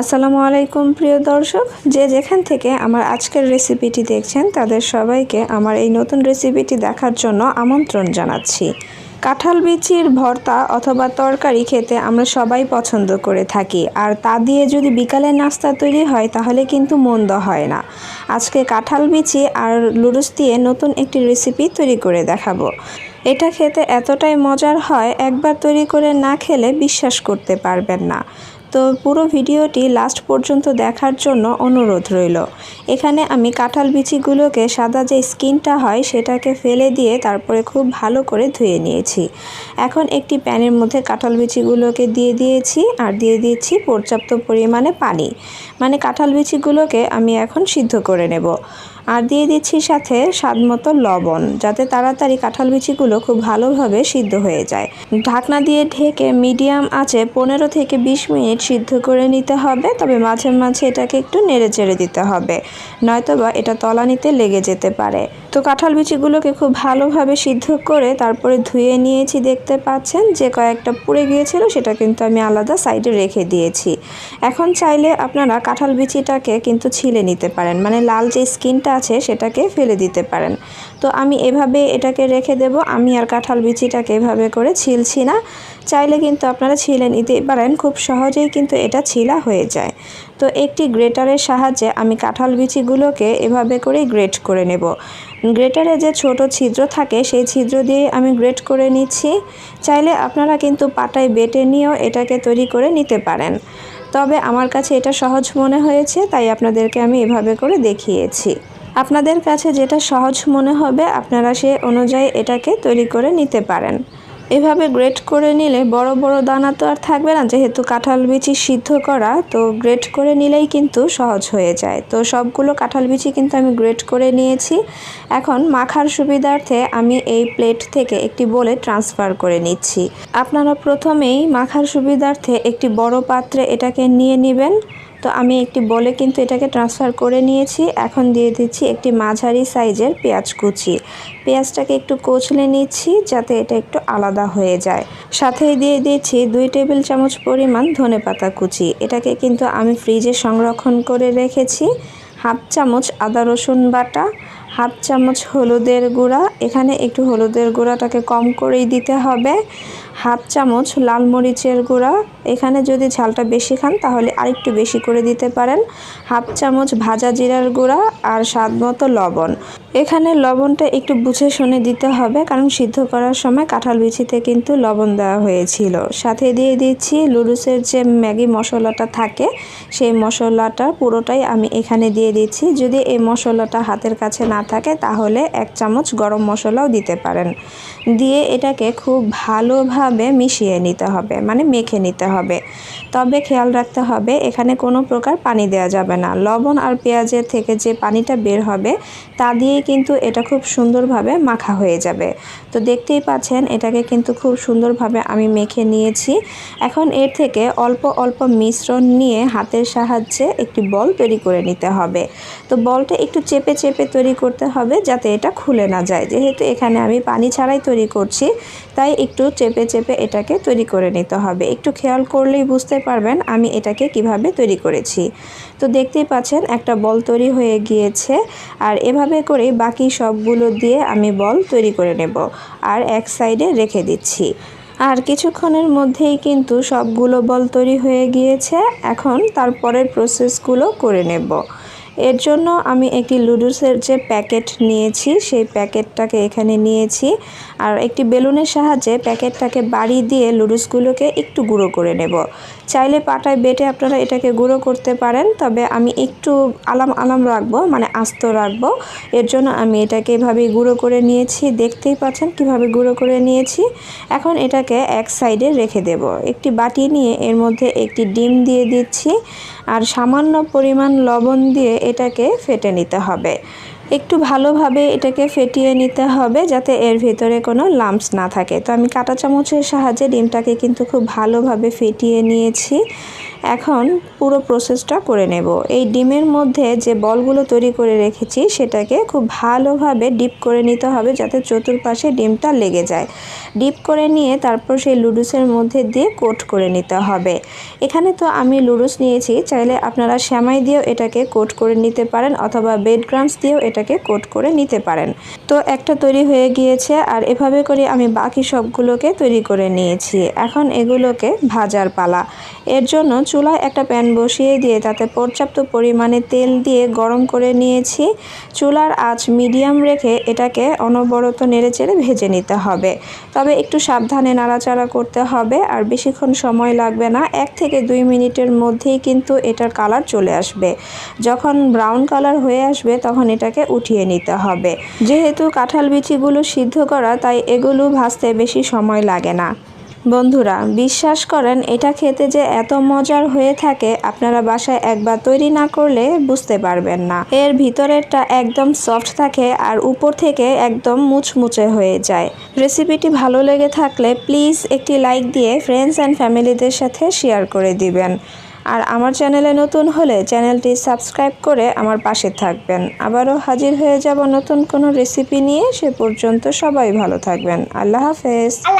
আসসালামু আলাইকুম, প্রিয় দর্শক। যে যেখান থেকে আমার আজকের রেসিপিটি দেখছেন, তাদের সবাইকে আমার এই নতুন রেসিপিটি দেখার জন্য আমন্ত্রণ জানাচ্ছি। কাঁঠাল বিচির ভর্তা অথবা তরকারি খেতে আমরা সবাই পছন্দ করে থাকি। আর তা দিয়ে যদি বিকালের নাস্তা তৈরি হয়, তাহলে কিন্তু মন্দ হয় না। আজকে কাঁঠাল বিচি আর লুডুস দিয়ে নতুন একটি রেসিপি তৈরি করে দেখাবো। এটা খেতে এতটাই মজার হয়, একবার তৈরি করে না খেলে বিশ্বাস করতে পারবেন না। তো পুরো ভিডিওটি লাস্ট পর্যন্ত দেখার জন্য অনুরোধ রইল। এখানে আমি কাঁঠাল বিচিগুলোকে সাদা যে স্কিনটা হয় সেটাকে ফেলে দিয়ে তারপরে খুব ভালো করে ধুয়ে নিয়েছি। এখন একটি প্যানের মধ্যে কাঁঠাল বিচিগুলোকে দিয়ে দিয়েছি আর দিয়ে দিয়েছি পর্যাপ্ত পরিমাণে পানি। মানে কাঁঠাল বিচিগুলোকে আমি এখন সিদ্ধ করে নেব। আর দিয়ে দিচ্ছি সাথে স্বাদ মতো লবণ যাতে তাড়াতাড়ি কাঁঠাল বিচিগুলো খুব ভালোভাবে সিদ্ধ হয়ে যায়। ঢাকনা দিয়ে ঢেকে মিডিয়াম আছে পনেরো থেকে বিশ মিনিট সিদ্ধ করে নিতে হবে, তবে মাঝে মাঝে এটাকে একটু নেড়ে চেড়ে দিতে হবে। নয়তোবা এটা তলানিতে লেগে যেতে পারে। তো কাঁঠাল বিচিগুলোকে খুব ভালোভাবে সিদ্ধ করে তারপরে ধুয়ে নিয়েছি, দেখতে পাচ্ছেন? যে কয়েকটা পুড়ে গিয়েছিল, সেটা কিন্তু আমি আলাদা সাইডে রেখে দিয়েছি। এখন চাইলে আপনারা কাঁঠাল বিচিটাকে কিন্তু ছিলে নিতে পারেন মানে লাল যে স্কিনটা আছে, সেটাকে ফেলে দিতে পারেন। তো আমি এভাবে এটাকে রেখে দেব। আমি আর কাঁঠাল বিচিটাকে এভাবে করে ছিলছি না। চাইলে কিন্তু আপনারা ছিলে নিতে পারেন। খুব সহজেই কিন্তু এটা ছিলা হয়ে যায়। তো একটি গ্রেটারের সাহায্যে আমি কাঁঠাল বিচিগুলোকে এভাবে করে গ্রেট করে নেব। গ্রেটারে যে ছোট ছিদ্র থাকে, সেই ছিদ্র দিয়ে আমি গ্রেট করে নিচ্ছি। চাইলে আপনারা কিন্তু পাটায় বেটে নিয়েও এটাকে তৈরি করে নিতে পারেন। তবে আমার কাছে এটা সহজ মনে হয়েছে, তাই আপনাদেরকে আমি এভাবে করে দেখিয়েছি। আপনাদের কাছে যেটা সহজ মনে হবে, আপনারা সে অনুযায়ী এটাকে তৈরি করে নিতে পারেন। এভাবে গ্রেট করে নিলে বড় বড় দানা তো আর থাকবে না, যেহেতু কাঁঠাল বিচি সিদ্ধ করা, তো গ্রেট করে নিলেই কিন্তু সহজ হয়ে যায়। তো সবগুলো কাঁঠাল বিচি কিন্তু আমি গ্রেট করে নিয়েছি। এখন মাখার সুবিধার্থে আমি এই প্লেট থেকে একটি বলে ট্রান্সফার করে নিচ্ছি। আপনারা প্রথমেই মাখার সুবিধার্থে একটি বড় পাত্রে এটাকে নিয়ে নেবেন। তো আমি একটি বলে কিন্তু এটাকে ট্রান্সফার করে নিয়েছি। এখন দিয়ে দিচ্ছি একটি মাঝারি সাইজের পেঁয়াজ কুচি। পেঁয়াজটাকে একটু কচলে নিচ্ছি যাতে এটা একটু আলাদা হয়ে যায়। সাথেই দিয়ে দিচ্ছি দুই টেবিল চামচ পরিমাণ ধনে পাতা কুচি। এটাকে কিন্তু আমি ফ্রিজে সংরক্ষণ করে রেখেছি। হাফ চামচ আদা রসুন বাটা, হাফ চামচ হলুদের গুঁড়া। এখানে একটু হলুদের গুঁড়াটাকে কম করেই দিতে হবে। হাফ চামচ লাল মরিচের গুঁড়া। এখানে যদি ঝালটা বেশি খান, তাহলে আরেকটু বেশি করে দিতে পারেন। হাফ চামচ ভাজা জিরার গুঁড়া আর স্বাদ মতো লবণ। এখানে লবণটা একটু বুঝে শুনে দিতে হবে, কারণ সিদ্ধ করার সময় কাঁঠাল বিচিতে কিন্তু লবণ দেওয়া হয়েছিল। সাথে দিয়ে দিচ্ছি লুডুসের যে ম্যাগি মশলাটা থাকে, সেই মশলাটা পুরোটাই আমি এখানে দিয়ে দিচ্ছি। যদি এই মশলাটা হাতের কাছে না থাকে, তাহলে এক চামচ গরম মশলাও দিতে পারেন। দিয়ে এটাকে খুব ভালোভাবে মিশিয়ে নিতে হবে মানে মেখে নিতে হবে। তবে খেয়াল রাখতে হবে, এখানে কোনো প্রকার পানি দেওয়া যাবে না। লবণ আর পেঁয়াজের থেকে যে পানিটা বের হবে, তা দিয়ে কিন্তু এটা খুব সুন্দরভাবে মাখা হয়ে যাবে। তো দেখতেই পাচ্ছেন, এটাকে কিন্তু খুব সুন্দরভাবে আমি মেখে নিয়েছি। এখন এর থেকে অল্প অল্প মিশ্রণ নিয়ে হাতের সাহায্যে একটি বল তৈরি করে নিতে হবে। তো বলটা একটু চেপে চেপে তৈরি করতে হবে যাতে এটা খুলে না যায়। যেহেতু এখানে আমি পানি ছাড়াই তৈরি করছি, তাই একটু চেপে চেপে এটাকে তৈরি করে নিতে হবে। একটু খেয়াল করলেই বুঝতে পারবেন, আমি এটাকে কীভাবে তৈরি করেছি। তো দেখতেই পাচ্ছেন, একটা বল তৈরি হয়ে গিয়েছে। আর এভাবে করে বাকি সবগুলো দিয়ে আমি বল তৈরি করে নেব আর এক সাইডে রেখে দিচ্ছি। আর কিছুক্ষণের মধ্যেই কিন্তু সবগুলো বল তৈরি হয়ে গিয়েছে। এখন তারপরের প্রসেসগুলো করে নেব। এর জন্য আমি একটি লুডুসের যে প্যাকেট নিয়েছি, সেই প্যাকেটটাকে এখানে নিয়েছি। আর একটি বেলুনের সাহায্যে প্যাকেটটাকে বাড়ি দিয়ে লুডুসগুলোকে একটু গুঁড়ো করে নেব। চাইলে পাটায় বেটে আপনারা এটাকে গুঁড়ো করতে পারেন, তবে আমি একটু আলাম আলাম রাখব মানে আস্ত রাখব। এর জন্য আমি এটাকে এভাবেই গুঁড়ো করে নিয়েছি, দেখতেই পাচ্ছেন কীভাবে গুঁড়ো করে নিয়েছি। এখন এটাকে এক সাইডে রেখে দেব। একটি বাটি নিয়ে এর মধ্যে একটি ডিম দিয়ে দিচ্ছি, আর সামান্য পরিমাণ লবণ দিয়ে এটাকে ফেটে নিতে হবে। একটু ভালোভাবে এটাকে ফেটিয়ে নিতে হবে যাতে এর ভিতরে কোনো লাম্পস না থাকে। তো আমি কাঁটা চামচের সাহায্যে ডিমটাকে কিন্তু খুব ভালোভাবে ফেটিয়ে নিয়েছি। এখন পুরো প্রসেসটা করে নেব। এই ডিমের মধ্যে যে বলগুলো তৈরি করে রেখেছি, সেটাকে খুব ভালোভাবে ডিপ করে নিতে হবে যাতে চতুর্পাশে ডিমটা লেগে যায়। ডিপ করে নিয়ে তারপর সেই লুডুসের মধ্যে দিয়ে কোট করে নিতে হবে। এখানে তো আমি লুডুস নিয়েছি, চাইলে আপনারা শ্যামাই দিয়েও এটাকে কোট করে নিতে পারেন অথবা বেড গ্রামস দিয়েও এটাকে কোট করে নিতে পারেন। তো একটা তৈরি হয়ে গিয়েছে আর এভাবে করে আমি বাকি সবগুলোকে তৈরি করে নিয়েছি। এখন এগুলোকে ভাজার পালা। এর জন্য চুলায় একটা প্যান বসিয়ে দিয়ে তাতে পর্যাপ্ত পরিমাণে তেল দিয়ে গরম করে নিয়েছি। চুলার আঁচ মিডিয়াম রেখে এটাকে অনবরত নেড়েচেড়ে ভেজে নিতে হবে। তবে একটু সাবধানে নাড়াচাড়া করতে হবে আর বেশিক্ষণ সময় লাগবে না। এক থেকে দুই মিনিটের মধ্যেই কিন্তু এটার কালার চলে আসবে। যখন ব্রাউন কালার হয়ে আসবে তখন এটাকে উঠিয়ে নিতে হবে। যেহেতু কাঁঠাল বিচিগুলো সিদ্ধ করা, তাই এগুলো ভাজতে বেশি সময় লাগে না। বন্ধুরা, বিশ্বাস করেন, এটা খেতে যে এত মজার হয়ে থাকে, আপনারা বাসায় একবার তৈরি না করলে বুঝতে পারবেন না। এর ভিতরেরটা একদম সফট থাকে আর উপর থেকে একদম মুচমুচে হয়ে যায়। রেসিপিটি ভালো লেগে থাকলে, প্লিজ একটি লাইক দিয়ে ফ্রেন্ডস অ্যান্ড ফ্যামিলিদের সাথে শেয়ার করে দিবেন। আর আমার চ্যানেলে নতুন হলে চ্যানেলটি সাবস্ক্রাইব করে আমার পাশে থাকবেন। আবারও হাজির হয়ে যাব নতুন কোনো রেসিপি নিয়ে। সে পর্যন্ত সবাই ভালো থাকবেন। আল্লাহ হাফেজ।